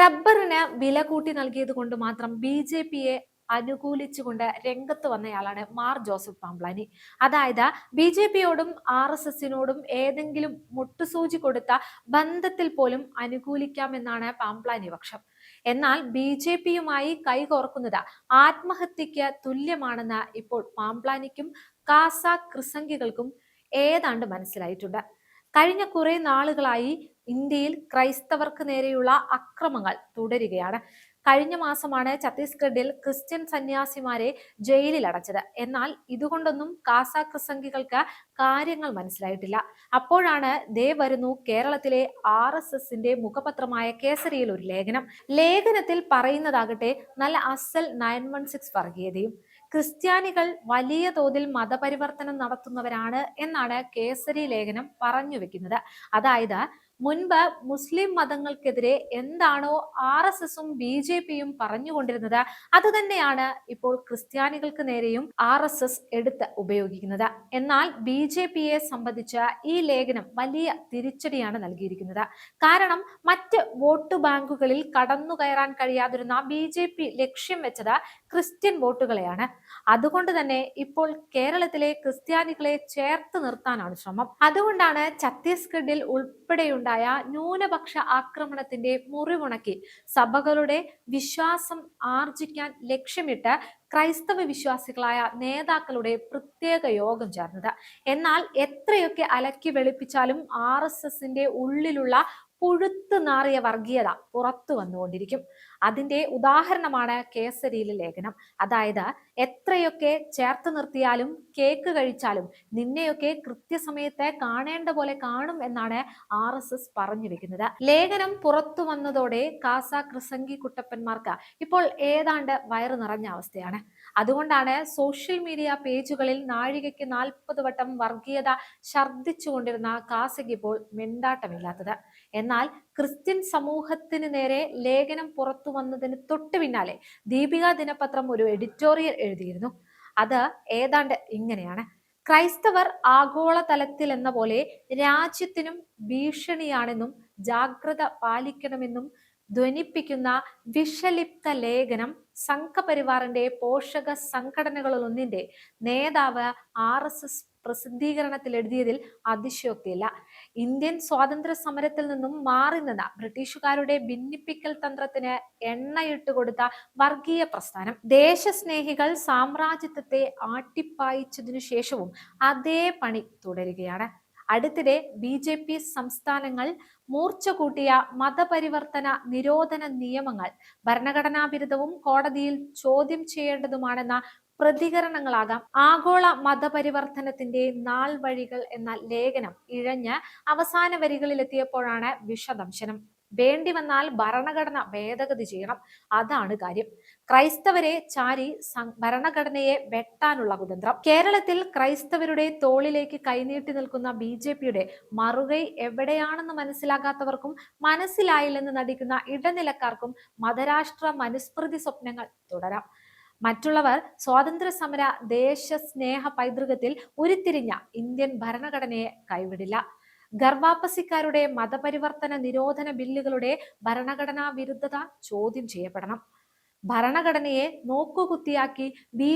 റബ്ബറിന് വില കൂട്ടി നൽകിയത് കൊണ്ട് മാത്രം ബി ജെ പിയെ അനുകൂലിച്ചുകൊണ്ട് രംഗത്ത് വന്നയാളാണ് മാർ ജോസഫ് പാംപ്ലാനി. അതായത് ബി ജെ പിയോടും ആർ എസ് എസിനോടും ഏതെങ്കിലും മുട്ടുസൂചി കൊടുത്ത ബന്ധത്തിൽ പോലും അനുകൂലിക്കാമെന്നാണ് പാംപ്ലാനി പക്ഷം. എന്നാൽ ബി ജെ പിയുമായി കൈകോർക്കുന്നത് ആത്മഹത്യക്ക് തുല്യമാണെന്ന് ഇപ്പോൾ പാംപ്ലാനിക്കും കാസ ക്രിസംഗികൾക്കും ഏതാണ്ട് മനസ്സിലായിട്ടുണ്ട്. കഴിഞ്ഞ കുറെ നാളുകളായി ഇന്ത്യയിൽ ക്രൈസ്തവർക്ക് നേരെയുള്ള അക്രമങ്ങൾ തുടരുകയാണ്. കഴിഞ്ഞ മാസമാണ് ഛത്തീസ്ഗഡിൽ ക്രിസ്ത്യൻ സന്യാസിമാരെ ജയിലിൽ അടച്ചത്. എന്നാൽ ഇതുകൊണ്ടൊന്നും കാസ ക്രിസംഗികൾക്ക് കാര്യങ്ങൾ മനസ്സിലായിട്ടില്ല. അപ്പോഴാണ് ദേ വരുന്നു കേരളത്തിലെ ആർ എസ് എസിന്റെ മുഖപത്രമായ കേസരിയിൽ ഒരു ലേഖനം. ലേഖനത്തിൽ പറയുന്നതാകട്ടെ നല്ല അസൽ നയൻ വൺ സിക്സ് വർഗീയതയും. ക്രിസ്ത്യാനികൾ വലിയ തോതിൽ മതപരിവർത്തനം നടത്തുന്നവരാണ് എന്നാണ് കേസരി ലേഖനം പറഞ്ഞു വെക്കുന്നത്. അതായത് മുൻപ് മുസ്ലിം മതങ്ങൾക്കെതിരെ എന്താണോ ആർ എസ് എസും ബി ജെ പിയും പറഞ്ഞുകൊണ്ടിരുന്നത് അത് തന്നെയാണ് ഇപ്പോൾ ക്രിസ്ത്യാനികൾക്ക് നേരെയും ആർ എസ് എസ് എടുത്ത് ഉപയോഗിക്കുന്നത്. എന്നാൽ ബി ജെ പിയെ സംബന്ധിച്ച ഈ ലേഖനം വലിയ തിരിച്ചടിയാണ് നൽകിയിരിക്കുന്നത്. കാരണം മറ്റ് വോട്ട് ബാങ്കുകളിൽ കടന്നു കയറാൻ കഴിയാതിരുന്ന ബി ജെ പി ലക്ഷ്യം വെച്ചത് ക്രിസ്ത്യൻ വോട്ടുകളെയാണ്. അതുകൊണ്ട് തന്നെ ഇപ്പോൾ കേരളത്തിലെ ക്രിസ്ത്യാനികളെ ചേർത്ത് നിർത്താനാണ് ശ്രമം. അതുകൊണ്ടാണ് ഛത്തീസ്ഗഡിൽ ഉൾപ്പെടെയുണ്ടായ ന്യൂനപക്ഷ ആക്രമണത്തിന്റെ മുറിവുണക്കി. സഭകളുടെ വിശ്വാസം ആർജിക്കാൻ ലക്ഷ്യമിട്ട് ക്രൈസ്തവ വിശ്വാസികളായ നേതാക്കളുടെ പ്രത്യേക യോഗം ചേർന്നത്. എന്നാൽ എത്രയൊക്കെ അലക്കി വെളുപ്പിച്ചാലും ആർ എസ് എസിന്റെ ഉള്ളിലുള്ള പുഴുത്തു നാറിയ വർഗീയത പുറത്തു വന്നുകൊണ്ടിരിക്കും. അതിന്റെ ഉദാഹരണമാണ് കേസരിയിലെ ലേഖനം. അതായത് എത്രയൊക്കെ ചേർത്ത് നിർത്തിയാലും കേക്ക് കഴിച്ചാലും നിന്നെയൊക്കെ കൃത്യസമയത്തെ കാണേണ്ട പോലെ കാണും എന്നാണ് ആർ എസ് എസ് പറഞ്ഞു വെക്കുന്നത് ലേഖനം പുറത്തു വന്നതോടെ കാസ കൃസംഗി കുട്ടപ്പന്മാർക്ക് ഇപ്പോൾ ഏതാണ്ട് വയറ് നിറഞ്ഞ അവസ്ഥയാണ്. അതുകൊണ്ടാണ് സോഷ്യൽ മീഡിയ പേജുകളിൽ നാഴികയ്ക്ക് നാൽപ്പത് വട്ടം വർഗീയത ഛർദ്ദിച്ചുകൊണ്ടിരുന്ന കാസയ്ക്ക് ഇപ്പോൾ മിണ്ടാട്ടമില്ലാത്തത്. എന്നാൽ ക്രിസ്ത്യൻ സമൂഹത്തിന് നേരെ ലേഖനം പുറത്തു വന്നതിന് തൊട്ട് പിന്നാലെ ദീപിക ദിനപത്രം ഒരു എഡിറ്റോറിയൽ എഴുതിയിരുന്നു. അത് ഏതാണ്ട് ഇങ്ങനെയാണ്. ക്രൈസ്തവർ ആഗോളതലത്തിൽ എന്ന പോലെ രാജ്യത്തിനും ഭീഷണിയാണെന്നും ജാഗ്രത പാലിക്കണമെന്നും ധ്വനിപ്പിക്കുന്ന വിഷലിപ്ത ലേഖനം സംഘപരിവാറിന്റെ പോഷക സംഘടനകളിലൊന്നിന്റെ നേതാവ് ആർ എസ് എസ് പ്രസിദ്ധീകരണത്തിൽ എഴുതിയതിൽ അതിശയോക്തിയില്ല. ഇന്ത്യൻ സ്വാതന്ത്ര്യ സമരത്തിൽ നിന്നും മാറി നിന്ന ബ്രിട്ടീഷുകാരുടെ ഭിന്നിപ്പിക്കൽ തന്ത്രത്തിന് എണ്ണയിട്ട് കൊടുത്ത വർഗീയ പ്രസ്ഥാനം. ദേശസ്നേഹികൾ സാമ്രാജ്യത്വത്തെ ആട്ടിപ്പായിച്ചതിനു ശേഷവും അതേ പണി തുടരുകയാണ്. അടുത്തിടെ ബി ജെ പി സംസ്ഥാനങ്ങൾ മൂർച്ച കൂട്ടിയ മതപരിവർത്തന നിരോധന നിയമങ്ങൾ ഭരണഘടനാ ബിരുദവും കോടതിയിൽ ചോദ്യം ചെയ്യേണ്ടതുമാണെന്ന പ്രതികരണങ്ങളാകാം ആഗോള മതപരിവർത്തനത്തിന്റെ നാൾ വഴികൾ എന്ന ലേഖനം ഇഴഞ്ഞ് അവസാന വരികളിലെത്തിയപ്പോഴാണ് വിഷദംശനം. വേണ്ടി വന്നാൽ ഭരണഘടന ഭേദഗതി ചെയ്യണം. അതാണ് കാര്യം. ക്രൈസ്തവരെ ചാരി ഭരണഘടനയെ വെട്ടാനുള്ള കുതന്ത്രം. കേരളത്തിൽ ക്രൈസ്തവരുടെ തോളിലേക്ക് കൈനീട്ടി നിൽക്കുന്ന ബി ജെ പിയുടെ മറുകൈ എവിടെയാണെന്ന് മനസ്സിലാകാത്തവർക്കും മനസ്സിലായില്ലെന്ന് നടിക്കുന്ന ഇടനിലക്കാർക്കും മതരാഷ്ട്ര മനുസ്മൃതി സ്വപ്നങ്ങൾ തുടരാം. മറ്റുള്ളവർ സ്വാതന്ത്ര്യ സമര ദേശസ്നേഹ പൈതൃകത്തിൽ ഉരുത്തിരിഞ്ഞ ഇന്ത്യൻ ഭരണഘടനയെ കൈവിടില്ല. ഗർഭാപ്പസിക്കാരുടെ മതപരിവർത്തന നിരോധന ബില്ലുകളുടെ ഭരണഘടനാ വിരുദ്ധത ചോദ്യം ചെയ്യപ്പെടണം. ഭരണഘടനയെ നോക്കുകുത്തിയാക്കി ബി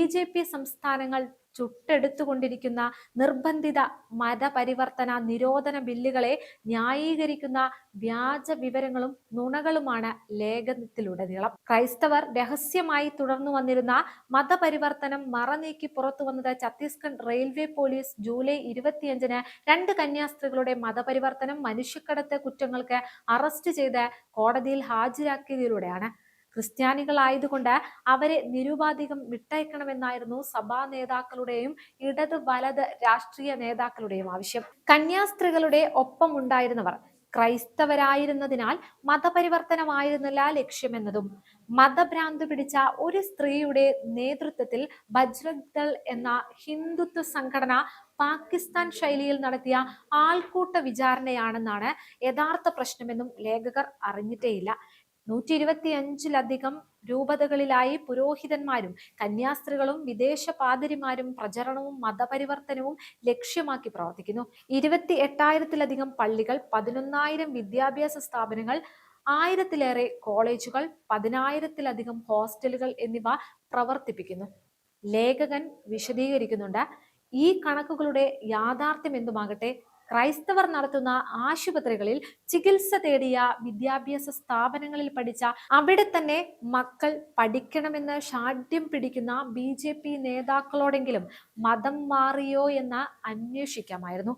സംസ്ഥാനങ്ങൾ ചുട്ടെടുത്തുകൊണ്ടിരിക്കുന്ന നിർബന്ധിത മതപരിവർത്തന നിരോധന ബില്ലുകളെ ന്യായീകരിക്കുന്ന വ്യാജ വിവരങ്ങളും നുണകളുമാണ് ലേഖനത്തിലുടനീളം. ക്രൈസ്തവർ രഹസ്യമായി തുടർന്നു വന്നിരുന്ന മതപരിവർത്തനം മറനീക്കി പുറത്തു വന്നത് ഛത്തീസ്ഗഡ് റെയിൽവേ പോലീസ് ജൂലൈ ഇരുപത്തിയഞ്ചിന് രണ്ട് കന്യാസ്ത്രീകളുടെ മതപരിവർത്തനം മനുഷ്യക്കടത്ത് കുറ്റങ്ങൾക്ക് അറസ്റ്റ് ചെയ്ത് കോടതിയിൽ ഹാജരാക്കിയതിലൂടെയാണ്. ക്രിസ്ത്യാനികളായതുകൊണ്ട് അവരെ നിരുപാധികം വിട്ടയക്കണമെന്നായിരുന്നു സഭാ നേതാക്കളുടെയും ഇടത് വലത് രാഷ്ട്രീയ നേതാക്കളുടെയും ആവശ്യം. കന്യാസ്ത്രീകളുടെ ഒപ്പം ഉണ്ടായിരുന്നവർ ക്രൈസ്തവരായിരുന്നതിനാൽ മതപരിവർത്തനമായിരുന്നില്ല ലക്ഷ്യമെന്നതും. മതഭ്രാന്ത് പിടിച്ച ഒരു സ്ത്രീയുടെ നേതൃത്വത്തിൽ ബജ്രംഗ് എന്ന ഹിന്ദുത്വ സംഘടന പാകിസ്ഥാൻ ശൈലിയിൽ നടത്തിയ ആൾക്കൂട്ട വിചാരണയാണെന്നാണ് യഥാർത്ഥ പ്രശ്നമെന്നും ലേഖകർ അറിഞ്ഞിട്ടേയില്ല. നൂറ്റി ഇരുപത്തി അഞ്ചിലധികം രൂപതകളിലായി പുരോഹിതന്മാരും കന്യാസ്ത്രീകളും വിദേശ പാതിരിമാരും പ്രചരണവും മതപരിവർത്തനവും ലക്ഷ്യമാക്കി പ്രവർത്തിക്കുന്നു. ഇരുപത്തി എട്ടായിരത്തിലധികം പള്ളികൾ പതിനൊന്നായിരം വിദ്യാഭ്യാസ സ്ഥാപനങ്ങൾ ആയിരത്തിലേറെ കോളേജുകൾ പതിനായിരത്തിലധികം ഹോസ്റ്റലുകൾ എന്നിവ പ്രവർത്തിപ്പിക്കുന്നു. ലേഖകൻ വിശദീകരിക്കുന്നുണ്ട് ഈ കണക്കുകളുടെ യാഥാർത്ഥ്യം എന്തുമാകട്ടെ ക്രൈസ്തവർ നടത്തുന്ന ആശുപത്രികളിൽ ചികിത്സ തേടിയ വിദ്യാഭ്യാസ സ്ഥാപനങ്ങളിൽ പഠിച്ച അവിടെ തന്നെ മക്കൾ പഠിക്കണമെന്ന് ഷാഠ്യം പിടിക്കുന്ന ബി ജെ പി നേതാക്കളോടെങ്കിലും മതം മാറിയോ എന്ന് അന്വേഷിക്കാമായിരുന്നു.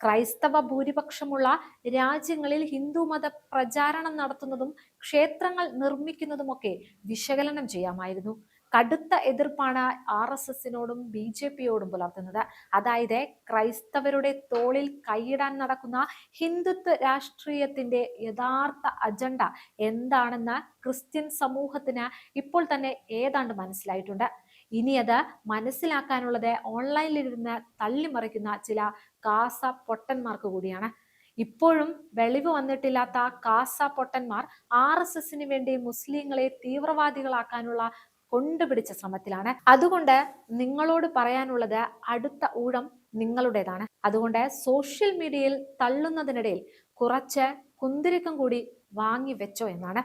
ക്രൈസ്തവ ഭൂരിപക്ഷമുള്ള രാജ്യങ്ങളിൽ ഹിന്ദു മത പ്രചാരണം നടത്തുന്നതും ക്ഷേത്രങ്ങൾ നിർമ്മിക്കുന്നതുമൊക്കെ വിശകലനം ചെയ്യാമായിരുന്നു. കടുത്ത എതിർപ്പാണ് ആർ എസ് എസിനോടും ബി ജെ പിയോടും പുലർത്തുന്നത്. അതായത് ക്രൈസ്തവരുടെ തോളിൽ കൈയിടാൻ നടക്കുന്ന ഹിന്ദുത്വ രാഷ്ട്രീയത്തിന്റെ യഥാർത്ഥ അജണ്ട എന്താണെന്ന് ക്രിസ്ത്യൻ സമൂഹത്തിന് ഇപ്പോൾ തന്നെ ഏതാണ്ട് മനസ്സിലായിട്ടുണ്ട്. ഇനി അത് മനസ്സിലാക്കാനുള്ളത് ഓൺലൈനിലിരുന്ന് തള്ളിമറിക്കുന്ന ചില കാസ പൊട്ടന്മാർക്ക് കൂടിയാണ്. ഇപ്പോഴും വെളിവ് വന്നിട്ടില്ലാത്ത കാസ പൊട്ടന്മാർ ആർ എസ് എസിന് വേണ്ടി മുസ്ലിങ്ങളെ തീവ്രവാദികളാക്കാനുള്ള കൊണ്ടുപിടിച്ച ശ്രമത്തിലാണ്. അതുകൊണ്ട് നിങ്ങളോട് പറയാനുള്ളത് അടുത്ത ഊഴം നിങ്ങളുടേതാണ്. അതുകൊണ്ട് സോഷ്യൽ മീഡിയയിൽ തള്ളുന്നതിനിടയിൽ കുറച്ച് കുന്തിരിക്കം കൂടി വാങ്ങി വെച്ചോ എന്നാണ്.